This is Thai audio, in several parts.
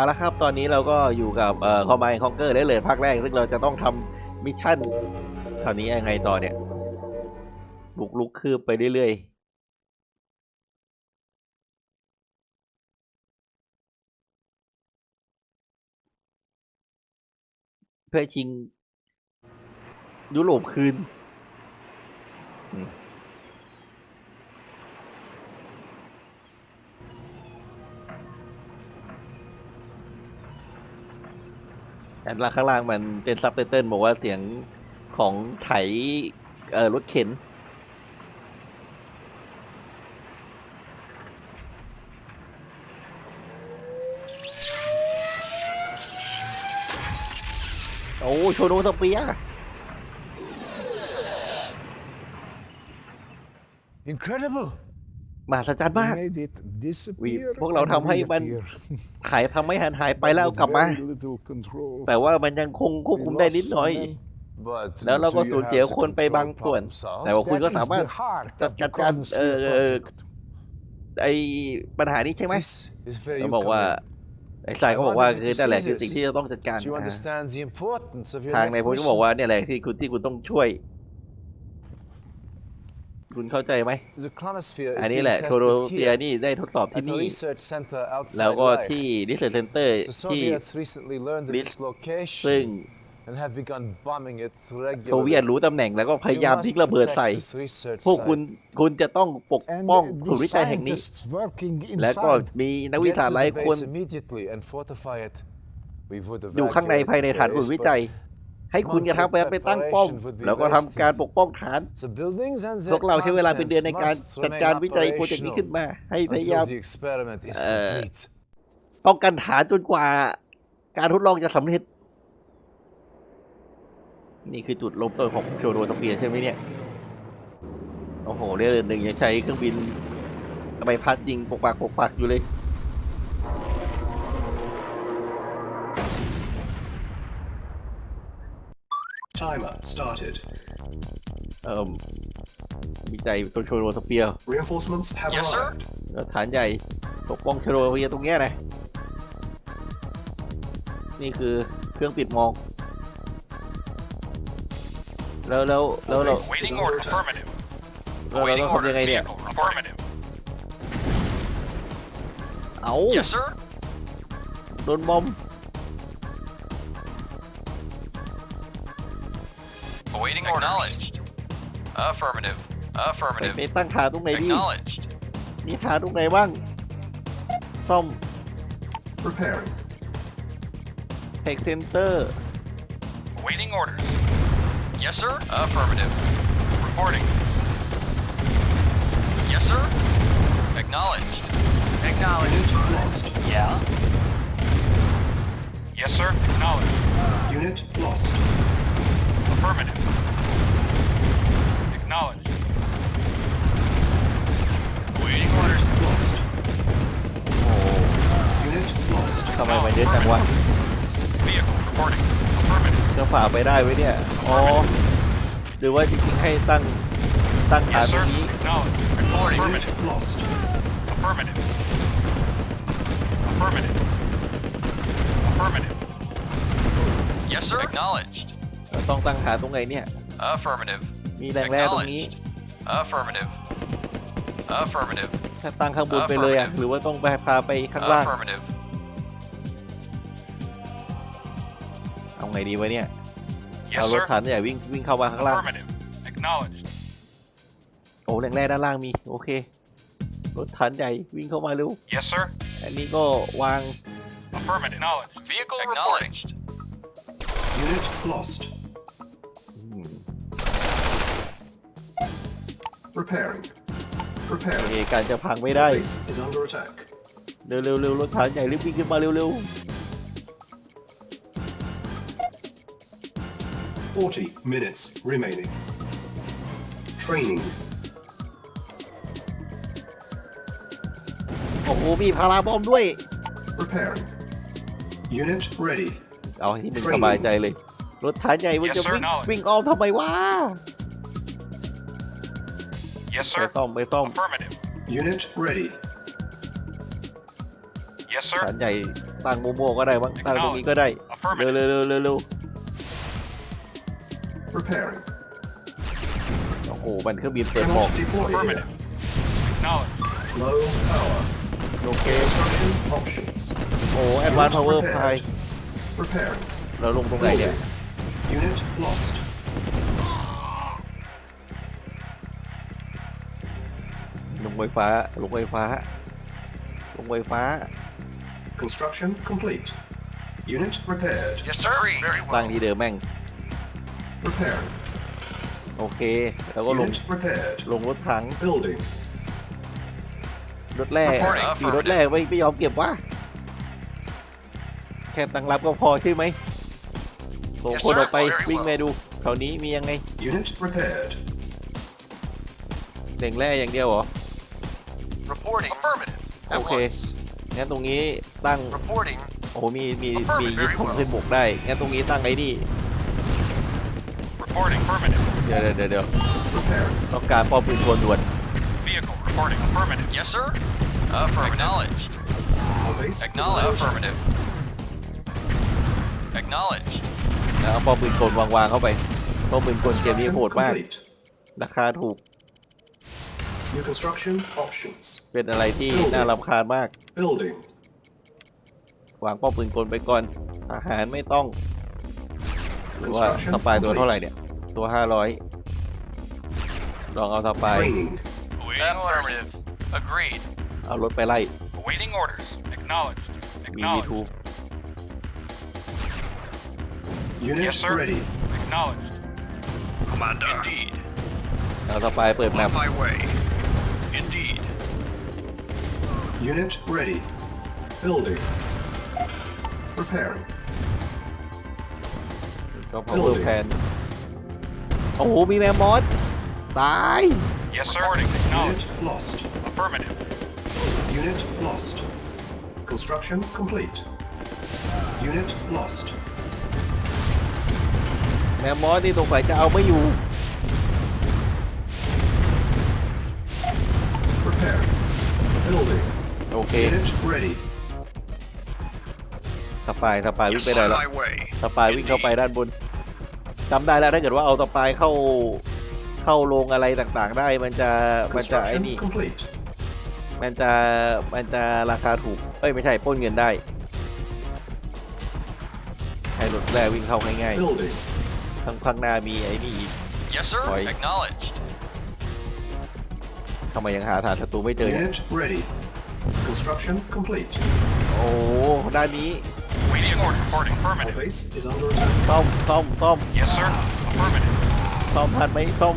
เอาละครับ ตอนนี้เราก็อยู่กับ เอ่อคอมไบคองเกอร์ได้เลยภาคแรก ซึ่ง เราจะต้องทำมิชชั่นคราวนี้ยังไงต่อ เนี่ยลุกลุกคืบไปเรื่อยๆเพื่อชิงยุโรปคืนอันล่างข้างล่างมันเป็นซับไตเติลบอกว่า เสียงของไถ เอ่อรถเข็น โอ้โชโูสเปีย Incredible! มหัศจรรย์มากพวกเราทำให้มันหายทำให้หันหายไปแล้วกลับมาแต่ว่ามันยังคงควบคุมได้นิดหน่อย แล้วเราก็สูญเสียคนไปบางส่วน แต่ว่าคุณก็สามารถจัดการเออไอปัญหานี้ใช่ไหมเขาบอกว่าไอ้สายเขาบอกว่าคือนั่นแหละคือสิ่งที่จะต้องจัดการ ทางในพจน์ก็บอกว่าเนี่ยแหละที่คุณที่คุณต้องช่วยคุณเข้าใจไหม อันนี้แหละโคโรเซียนี่ได้ทดสอบที่นี่ แล้วก็ที่ r ิสเซนเตอร์ที่ซึ่งโซเวียตรู้ตำแหน่งแล้วก็พยายามทิ้งระเบิดใส่ พวกคุณคุณจะต้องปกป้องศูนย์วิจัยแห่งนี้ และก็มีนักวิชาหลายคนอยู่ข้างในภายในฐานศูนย์วิจัยให้คุณกระทำไปไปตั้งป้อมแล้วก็ทำการปกป้องฐานพวกเราใช้เวลาเป็นเดือนในการจัดการวิจัย โปรเจกต์นี้ขึ้นมา ให้พยายามป้องกันฐานจนกว่าการทดลองจะสำเร็จ นี่คือจุดลบต้นของโชโรตเปียใช่ไหมเนี่ย โอ้โห เรื่องหนึ่งยังใช้เครื่องบินไปพัดยิงปกปากปกปากอยู่เลย Timer started. Um, วิจัยตรงโชโรสเปียร์ Reinforcements have Yes, sir. arrived. ฐานใหญ่ปกป้องโชโรสเปียร์ตรงเนี้ยนะนี่คือเครื่องปิดมองแล้วแล้วแล้วเรา Waiting order. Affirmative. แล้วเรา Awaiting ต้อง order. ทำยังไงเนี่ย Vehicle. Affirmative. เอา Yes, sir. โดนบอม Affirmative. Affirmative. ไปตั้งขาตรงไหนดี Acknowledged. มีขาตรงไหนบ้างซ่อม Repairing. Tech Center Waiting orders. Yes, sir. Affirmative. Reporting. Yes, sir. Acknowledged. Acknowledged. Lost. Yeah. Yes, sir. Acknowledged. Unit lost. Affirmative. Acknowledged. Waiting orders. Lost. Oh. Unit lost. ทำไมมันเยอะจังวะ Vehicle reporting. Affirmative. จะฝ่าไปได้ไว้เนี่ยอ๋อหรือว่าจริงๆให้ตั้งตั้งฐาน oh. Yes, sir. Acknowledged. Reporting. Affirmative. Unit lost. Affirmative. Affirmative. Affirmative. Yes, sir. Acknowledged. เราต้องตั้งฐานตรงไหนเนี่ย Affirmative. มีแรงแร่ตรงนี้ Affirmative Affirmative ตั้งข้างบนไปเลยอ่ะ หรือว่าต้องไปพาไปข้างล่างเอาไงดีวะเนี่ยเอารถถังใหญ่วิ่งวิ่งเข้ามาข้างล่าง โอ้แรงแร่ด้านล่างมี โอเค รถถังใหญ่วิ่งเข้ามาเร็ว Yes sir อันนี้ก็วาง Affirmative a c k n o w l e i v e Vehicle Acknowledged Unit lost p r e p a r i n g p r e p a r i n g เคการจะพังไม่ได้เร็วเร็วรถถังใหญ่รีบวิ่งขึ้นมาเร็วเร็ว40 minutes remaining. Training. โอ้โห มีพาราบอมด้วย r e p a r i Unit ready. เอาที่มันสบายใจเลยรถถังใหญ่ มันจะวิ่งวิ่งอ้อมทำไมวะ Yes, sir. ไปต้มไปต้ม Affirmative. Unit ready. Yes, ฐาน sir. ใหญ่ตั้งโมโมก็ได้บ้างตั้งตรงนี้ก็ได้เร็ว Affirmative. เร็วเร็วเร็วเร็ว Preparing. โอ้โหมันเครื่องบินเต็มหมอก Cannot deploy here. Affirmative. Acknowledge. Low power. Okay. Construction options. โอ้แอดวานซ์พาวเวอร์ไฟ Preparing. เราลงตรงไหนเนี่ย Building. Unit lost. ไฟฟ้า ลงไฟฟ้าลงไฟฟ้า Construction complete. Unit repaired. Yes, sir. Very well ตั้งที่เดิมแม่ง r e p a i r โอเค แล้วก็ลง Unit repaired. ลงรถถัง Building. รถแรกขี่รถแรกไม่ไม่ยอมเก็บวะ แค่ตั้งรับก็พอ ใช่ไหมส่งคนออกไป วิ่งไปดูแถวนี้มียังไง Unit repaired. เด่งแร่อย่างเดียวเหรอคงั้นตรงนี้ตั้ง โอ้ มี มี มียึดผมขึ้นบกได้งั้นตรงนี้ตั้งไอ้นี่ เดี๋ยวเดี๋ยวเดี๋ยวต้องการป้อมปืนทวนด่วนแล้วป้อมปืนทวนวางๆเข้าไปป้อมปืนทวนเกมนี้โหดมาก ราคาถูก New construction options. เป็นอะไรที่น่ารำคาญมาก Building. วางป้อมปืนกลไปก่อน อาหารไม่ต้องหรือว่าสปายตัวเท่าไหร่เนี่ย ตัว 500ลองเอาสปาย Affirmative. Agreed. เอารถไปไล่ Awaiting orders. Acknowledged. มีดีทู Unit yes, sir. ready. Acknowledged. Commander. Indeed. เอาสปายเปิดแมป On my way. Unit ready. Building. Preparing. ก็พอเวอร์แพนโอ้โหมีแมมมอสตาย oh, Yes, sir. Reporting. Unit lost. Affirmative. Unit lost. Construction complete. Unit lost. แมมมอสนี่สงสัยจะเอาไม่อยู่ Prepare. Building. โอเคสปายสปายวิ่งไปได้แล้วสปายวิ่งเข้าไปด้านบนจำได้แล้วถ้าเกิดว่าเอาสปายเข้า เข้าลงอะไรต่างๆได้มันจะ มันจะไอ้นี่ มันจะ มันจะราคาถูกเอ้ย ไม่ใช่ป้นเงินได้ ให้รถแรก วิ่งเข้าง่ายๆ ข้าง ข้างหน้ามีไอ้นี่ Yes, ทำไมยังหาฐานศัตรูไม่เจอเนี่ย Construction complete. Oh, โอ้ด้านนี้ Waiting order. Reporting. Our base is under attack. Tom, Tom, Tom. Yes, sir. Affirmative. ซ่อมทันไหมซ่อม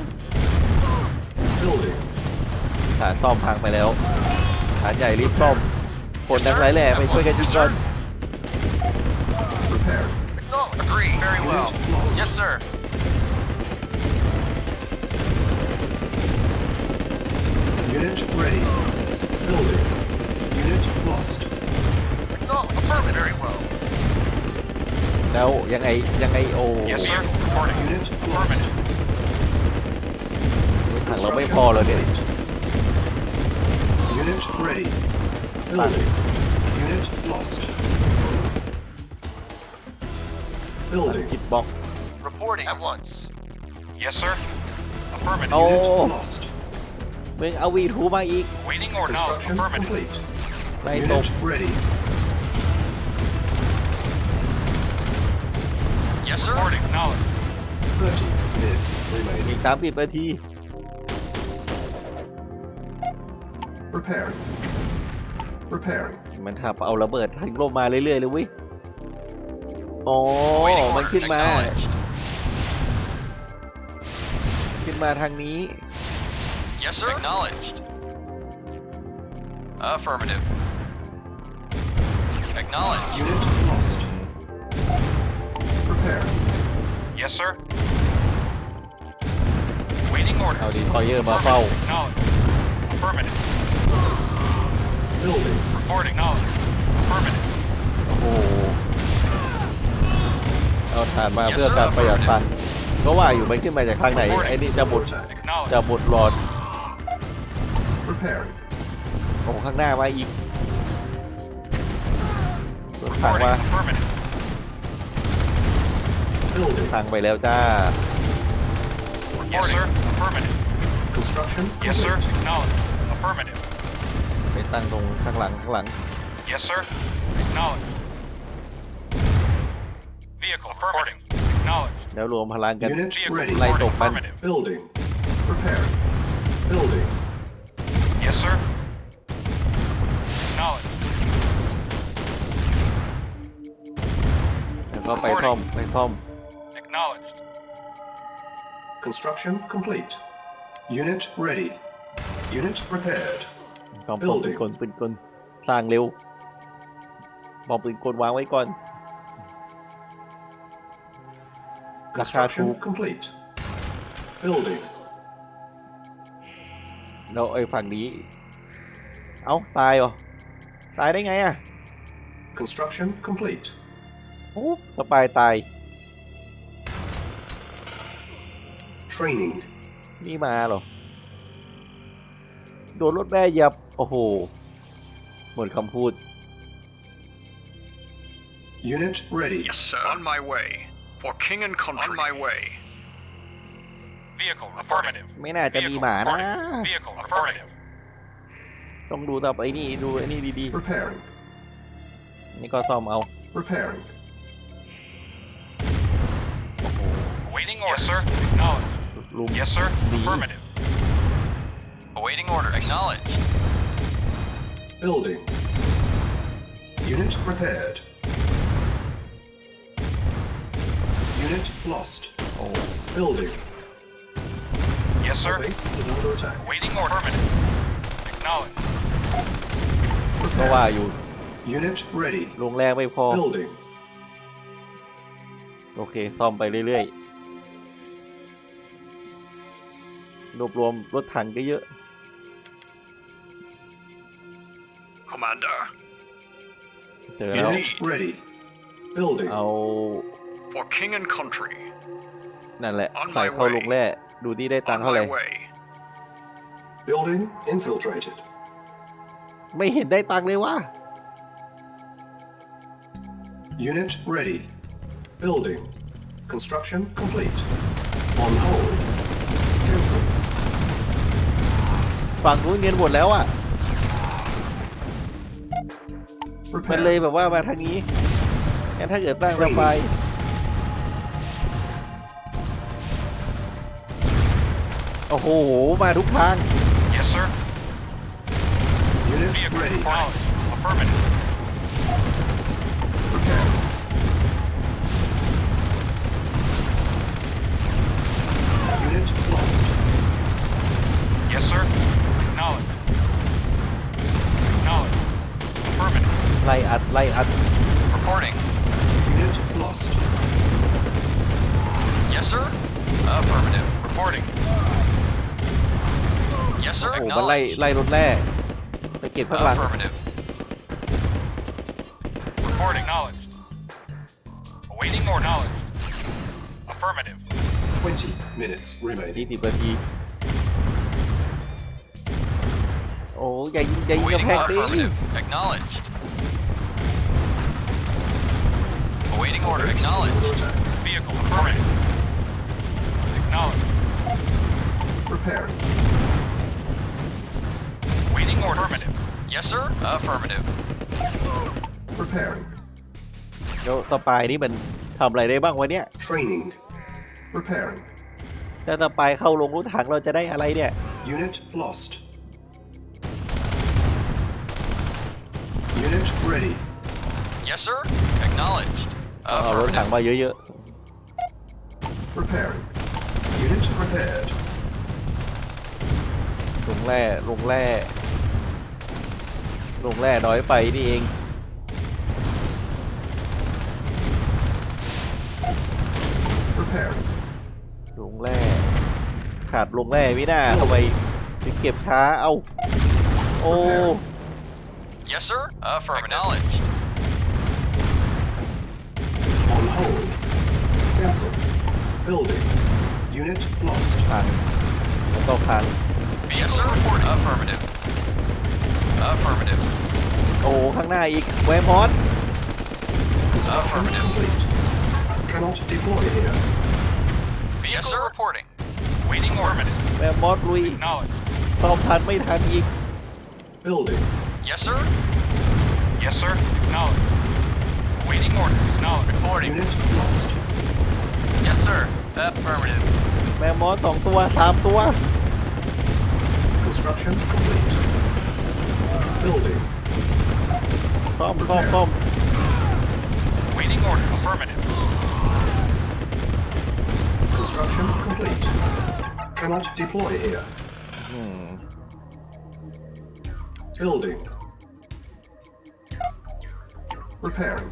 Building. ฐานซ่อมพังไปแล้วฐานใหญ่รีบซ่อมคนดังไรแหล่ไปช่วยกันยิงก่อน Prepared. Acknowledged. Agree. Very well. Lost. Yes, sir. Unit ready. Building. Unit lost. Not affirmed very well. No, ยังไงยังไงโอ้ Yes, sir. Reporting. Unit lost. ถังเราไม่พอเลยเด็ด Unit ready. Building. Unit lost. Building. คิดบล็อก Reporting at once. Yes, sir. Affirmative. โอ้ Unit lost. we're มึงเอาวีทูมาอีก Waiting or not. Construction complete. ไม่ตกมีสามสิบนาที Preparing. Preparing. มันขับเอาระเบิดทิ้งลงมาเรื่อยๆเลยวิอ๋อมันขึ้นมาขึ้นมาทางนี้ Yes sir. Acknowledged. Affirmative. Acknowledge. Unit lost. Prepare. Yes, sir. Waiting เอา orders. ดีคอยเยอร์มาเฝ้า Acknowledge. Affirmative. Building. Report acknowledged. Affirmative. โอ้โหเอาฐานมาเพื่อการประหยัดฟันก็ว่าอยู่มันขึ้นมาจากทางไหนไอ้นี่จะบุด Acknowledge. จะบุดหลอด Preparing. โอ้โหข้างหน้ามาอีกสั่งมาสั่งไปแล้วจ้า Yes, sir. Affirmative. Construction. Yes, sir. Acknowledge. Affirmative. ไปตั้งตรงข้างหลังข้างหลัง Yes, sir. Acknowledge. Vehicle. Affirmative. Acknowledge. แล้วรวมพลังกัน Unit Vehicle. ready. ไล่ Like- ตบมัน Affirmative. Building. Prepared. Acknowledged. Construction complete. Unit ready. Unit prepared. กองปืนกลปืนกลสร้างเร็วบอมปืนกลวางไว้ก่อน Building. Construction ก complete. Building. แล้วไอ้ฝั่งนี้เอ้าตายเหรอตายได้ไงอ่ะ Construction complete. โอ้สบายตาย training นี่มาหรอ โดนรถแม่ยับ โอ้โหหมดคำพูด unit ready Yes, sir. On my way. For king and country. On my way. Vehicle affirmative. ไม่น่าจะมีหมานะ Vehicle affirmative. ต้องดูต่อไปนี่ ดูไอ้นี่ดี r e p a r i n g นี่ก็ซ่อมเอา r e p a r i n g Awaiting order. Yes, sir. Acknowledged. Yes, sir. Affirmative. Awaiting order. Acknowledged. Building. Unit prepared. Unit lost. Oh. Building. Yes, sir. Our base is under attack. Waiting order. Affirmative. Acknowledged. เพราะว่าอยู่ Unit ready. โรงแรมไม่พอ Building. โอเคซ่อมไปเรื่อยๆรวบรวมรถถังก็เยอะ c อ m เจอแล้ว ready. Building เอา for king and country, นั่นแหละใส่เข้าลงแร่ดูดีได้ตังค์เท่าไหร่ building infiltrated. ไม่เห็นได้ตังค์เลยวะ Unit ready. Building. Construction complete. On hold. Cancel. ฝั่งนู้นเงียนหมดแล้วอ่ะ มันเลยแบบว่ามาทางนี้งั้นถ้าเกิดตั้งระไฟโอ้โห มาทุกทาง Yes, sir. i r y e i r ไล่อัดไล่อัด Reporting. Unit lost. Yes, sir. Affirmative. Reporting. Yes, sir. โอ้โหมันไล่ Acknowledged. ไล่รถแร่ไปเก็บข้างหลัง Affirmative. Reporting. Acknowledged. Awaiting more knowledge. Affirmative. 20 minutes สี่ remaining. สิบนาทีโอ้ยอย่ายิงอย่ายิงกระ oh, Awaiting แพงดิ affirmative. Acknowledged. Marching order, acknowledge. Vehicle, affirmative. Acknowledge. Repair. Waiting order. Affirmative. Yes, sir. Affirmative. Preparing. เดี๋ยวต่อไปนี่มันทำอะไรได้บ้างวะเนี่ย Training. Repairing. ถ้าต่อไปเข้าลงรูถังเราจะได้อะไรเนี่ย Unit lost. Unit ready. Yes, sir. Acknowledged. เอารถถังมาเยอะ r e p a r i n g Unit r e p a r e d ๆลงแร่ ลงแร่ ลงแร่น้อยไปนี่เอง ลงแร่ ขาดลงแร่พี่น้าทำไมถึงเก็บช้า เอ้าโอ้ Yes, sir. Affirmative. k n o w l e d g e Hold. Cancel. Building. Unit lost. Pass. Let's all pass. Yes, sir. Report. Affirmative. Affirmative. โอ้โหข้างหน้าอีกเวมอน oh, Construction Affirmative. complete. Cannot deploy here. Yes, sir. Reporting. Waiting order. เวมอนลุย Knowledge. ตอบทันไม่ทันอีก Building. Yes, sir. Yes, sir. Knowledge. Waiting order. No recording. Yes, sir. Affirmative. แมมมอสสองตัวสามตัว Construction complete. Building. ต้อมต้อมต้อม Waiting order. Affirmative. Construction complete. Cannot deploy here. Hmm. Building. Repairing.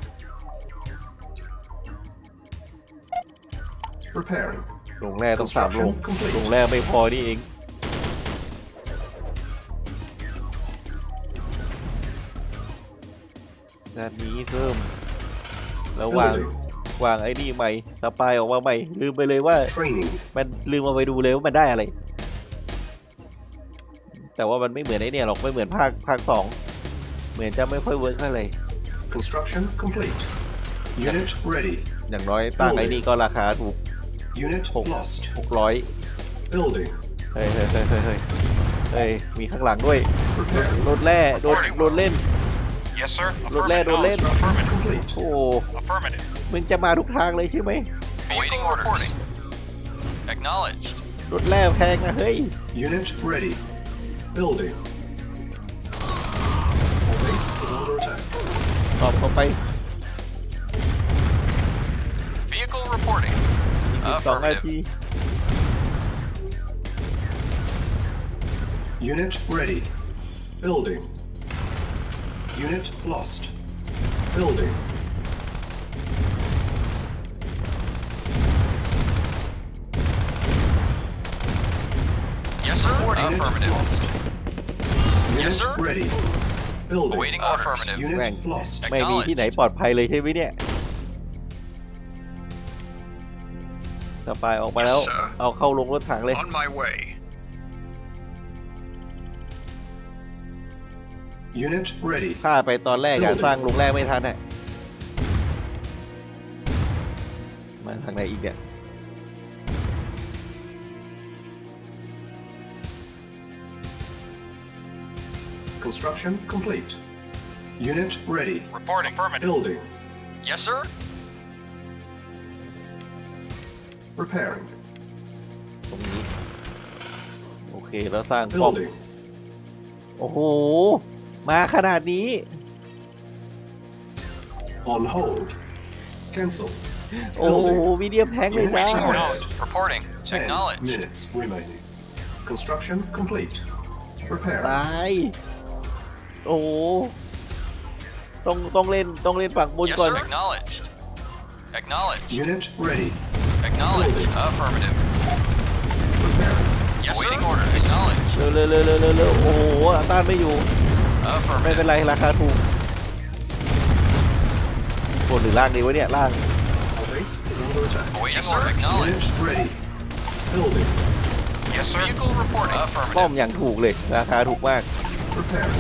ลงแร่ต้องสามลงลงแร่ไม่พอ นี่เองด้านนี้เพิ่ม แล้ววางวางไอ้นี่ใหม่สปายออกมาใหม่ ลืมไปเลยว่ามันลืมเอาไปดูเลยว่า มันได้อะไร แต่ว่ามันไม่เหมือนไอ้นี่หรอก ไม่เหมือนภาคภาคสอง เหมือนจะไม่ค่อยเวิร์กเท่าไหร่ Construction complete. Unit ready. อย่างน้อยตั้งไอ้นี่ก็ราคาถูกหกหกร้อยเฮ้ยเฮ้ยเฮ้ยเฮ้ยเฮ้ยมีข้างหลังด้วยโดนแร่โดนโดนเล่นโดนแร่โดนเล่น โอ้มึงจะมาทุกทางเลยใช่ไหมโดนแร่แพงนะเฮ้ยตอบเข้าไป Unit ready. Building. Unit lost. Building. Yes, sir. Unit affirmative. lost. Unit yes, sir. ready. Building. Awaiting orders. Affirmative. Unit Right. lost. ไม่มีที่ไหนปลอดภัยเลยใช่ไหมเนี่ยสบายออกมาแล้วเอาเข้าลงรถถังเลย u ข้าไปตอนแรกการสร้างลงแรกไม่ทันแหลยมาทางไหนอีกเนี่ย Construction complete Unit ready. Reporting. Building. Yes sir. repairing, ตรงนี้โอเคแล้วสร้างป้อมโอ้โหมาขนาดนี้ on hold, cancel. โอ้โหมีเดียมแพงเลยจ้า r e p o r t i n g t e a c k n o w l e d g e minutes remaining. Construction complete. p r e p a i r e n g โอ้ต้องต้องเล่นต้องเล่นฝั่งบนก่อน sir. Acknowledged. Acknowledged. unit ready. Acknowledge. Affirmative. Yes, Waiting sir. order. Acknowledge. เร็วเร็วเร็วเร็วเร็วเร็วโอ้โหอัลต้านไม่อยู่ไม่เป็น Affirmative. ไรราคาถูกบนหรือล่างดีวะเนี่ยล่าง Our base is under attack. Waiting yes, order. sir. Acknowledge. Unit ready. Building. Yes, sir. Vehicle reporting. ป้อม Affirmative. อย่างถูกเลยราคาถูกมาก Prepared.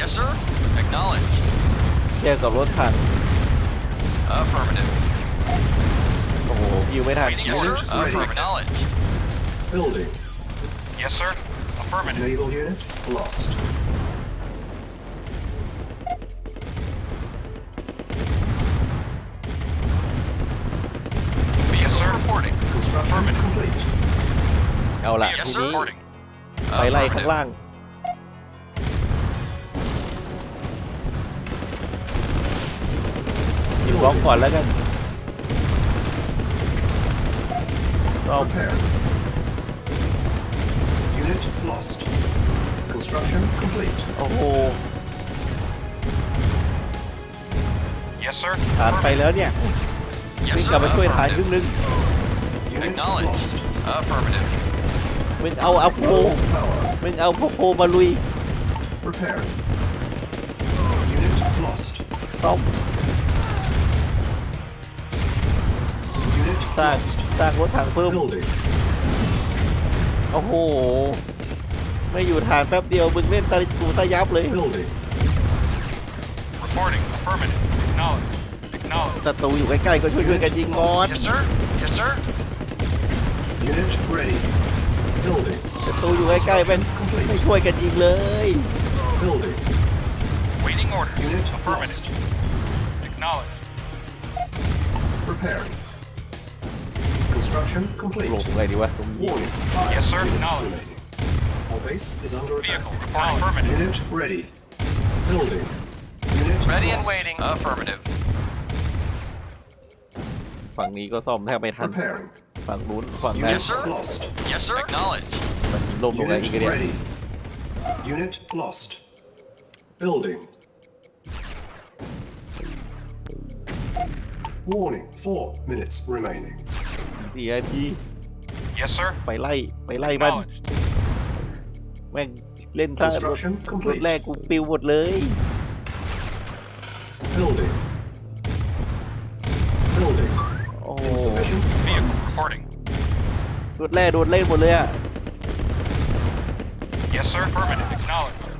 Yes, sir. Acknowledge. เทียบกับรถถัง Affirmative. ผมยิวไม่ทัน Waiting, yes, sir. Orders Affirmative. Knowledge. Building. Yes, sir. Affirmative. Naval unit lost. Yes, sir. Reporting. Construction complete. Yes, sir. Reporting. Oh. Unit lost. Construction complete. Oh. ผ่านไปแล้วเนี่ยวิ่งกลับไปช่วยฐานครึ่งหนึง Unit Acknowledged. lost. Affirmative. มึงเอาเอาโพ Full power. มึงเอาพวกโพมาลุย Prepared. Unit lost. พร้อมสร้างสร้างรถถังเพิ่ม Building. โอ้โห ไม่อยู่ฐานแป๊บเดียวมึงเล่นตาลิกูตายับเลย Building. Reporting. Affirmative. Acknowledge. Acknowledge. ศัตรูอยู่ใกล้ๆก็ช่วยๆกันยิงงอน Yes, sir. Yes, sir. Unit ready. Building. ศัตรูอยู่ใกล้ๆเป็นไม่ช่วยกันยิงเลย Building. Waiting order. Unit lost. Affirmative. Acknowledge. Preparing. Construction complete. Roll the lady weapon. Warning. Five yes, sir. Units Our base is under attack. Vehicle affirmative. Unit ready. Building. Unit ready lost. and waiting. Affirmative. ฝั่งนี้ก็ซ่อมแทบไม่ทัน Preparing. ฝั่งนู้นฝั่งนั้น Lost. Yes, sir. Acknowledge. มันล่มลงแล้วอีก Unit lost. Building. Warning. Four minutes remaining. สี่นาที Yes, sir. ไปไล่ ไปไล่มันแม่งเล่นท่าแรกกูปิวหมดเลยโอ้โหโดนแรกโดนเล่นหมดเลยอะ Yes, sir. Affirmative. Acknowledged.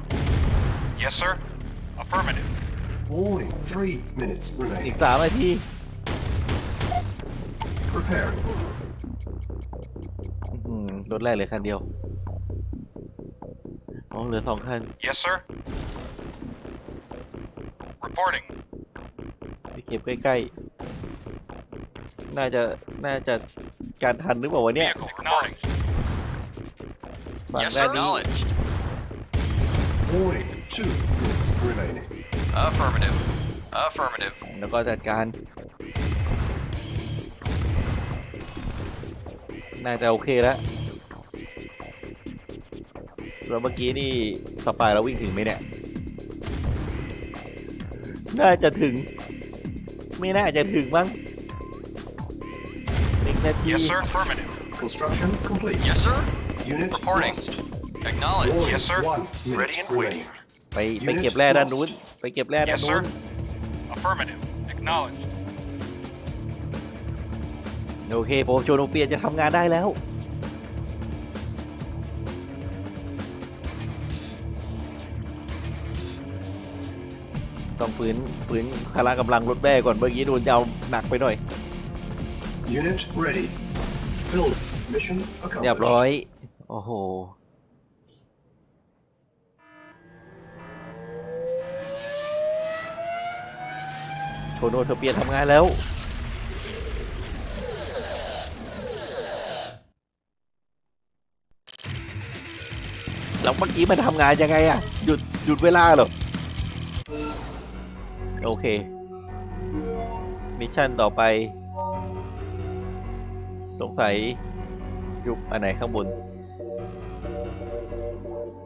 Yes, sir. Affirmative. Warning. Three minutes remaining. อีกสามนาทีรถแรกเลยคันเดียวอ๋เหลือสองคัน Yes sir Reporting ไปเก็บใกล้ๆ น่าจะ น่าจะ การทันหรือเปล่าวะเนี่ยบางแรกนี้ Warning. Two bullets Affirmative. Affirmative. แล้วก็จัดการน่าจะโอเคแล้วแล้วเมื่อกี้นี่สปายเราวิ่งถึงไหมเนี่ย น่าจะถึง ไม่น่าจะถึงมั้งหนึ่งนาที Yes, sir. Affirmative. Construction complete. Yes, sir. Unit Reporting. lost. Acknowledged. Order. Yes, sir. One minute Ready and remaining. waiting. ไปไปเก็บแร่ด้านนู้น ไปเก็บแร่ด้าน Yes, นู้น sir. Affirmative. Acknowledged. โอเคโปรโจโนเปียจะทำงานได้แล้ว ต้องฝืนฝืนพละกำลังรถแม่ก่อนเมื่อกี้ โดนยาวหนักไปหน่อย Unit ready build mission เรียบร้อย โอ้โห โชโนเทอเปียทำงานแล้วแล้วเมื่อกี้มันทำงาน ยัง ไงอะหยุด หยุดเวลาหรอ โอเค มิชชั่นต่อไปสงสัยยุบอันไหนข้าง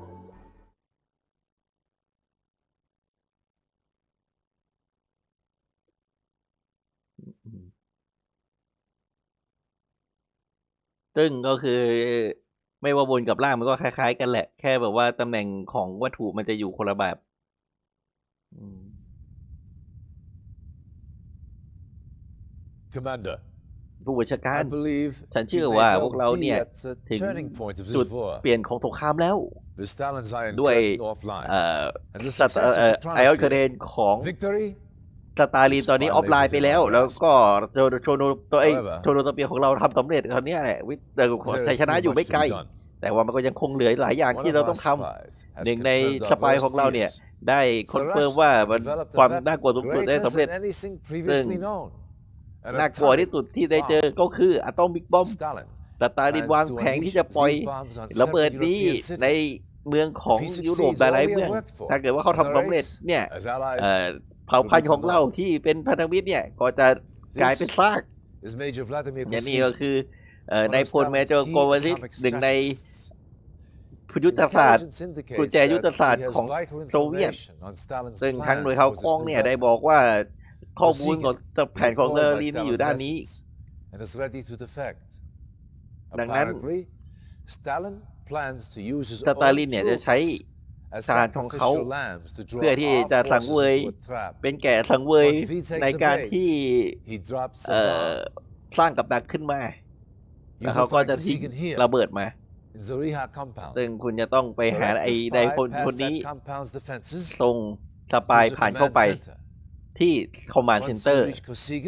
บนซึ่งก็คือไม่ว่าบนกับล่างมันก็คล้ายๆกันแหละ แค่แบบว่าตำแหน่งของวัตถุมันจะอยู่คนละแบบอมมานเดอร์ผู้บัญชาการฉันเชื่อว่าพวกเราเนี่ยถึงจุดเปลี่ยนของสงครามแล้วด้วยไอออนเคเดนของสตาลีตอนนี้ออฟไลน์ไปแล้ว แล้วก็โชโชโนตัวไอ้โชโนตเปียของเราทำสำเร็จคราวนี้แหละวิเดแข่ชัยชนะอยู่ไม่ไกล แต่ว่ามันก็ยังคงเหลือหลายอย่างที่เราต้องทำหนึ่งในสปายของเราเนี่ย ได้คอนเฟิร์มว่ามันความน่ากลัวสุดได้สำเร็จซึ่งน่ากลัวที่สุดที่ได้เจอก็คืออะตอมบิ๊กบอมสตาลินวางแผนที่จะปล่อยระเบิดนี้ในเมืองของยุโรปหลายเมืองถ้าเกิดว่าเขาทำสำเร็จเนี่ยเผ่าพันธุ์ของเราที่เป็นพันธมิตรเนี่ยก็จะกลายเป็นซากอย่างนี้ก็คือนายพลเมเจอร์โกวาซิสหนึ่งในยุทธศาสตร์กุญแจยุทธศาสตร์ของโซเวียต ซึ่งทั้งหน่วยข่าวกองเนี่ย ได้บอกว่าข้อมูลของแผนของเลอรีนี่อยู่ด้านนี้ ดังนั้นสตาลินเนี่ยจะใช้สารของเขาเพื่อที่จะสังเวยเป็นแก่สังเวยในการที่สร้างกับดักขึ้นมาแล้วเขาก็จะทิ้งระเบิดมาซึ่งคุณจะต้องไปหาไอ้ใดคนคนนี้ส่งสปายผ่านเข้าไป ที่คอมมานด์เซ็นเตอร์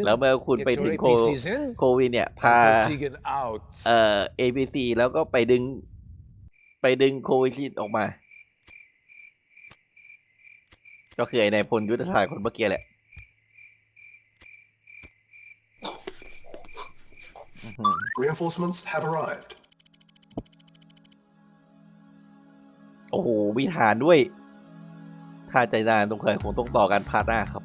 แล้วเมื่อคุณไปถึงโควิเนี่ย พาเอ่อซีแล้วก็ไปดึง ไปดึงโควิดออกมาก็คือไอ้นายพลยุทธศาสตร์คนเมื่อกี้แหละ โอ้โห มีฐานด้วย ถ้าใจนานตรงเคยคงต้องต่อการพาร์ทหน้าครับ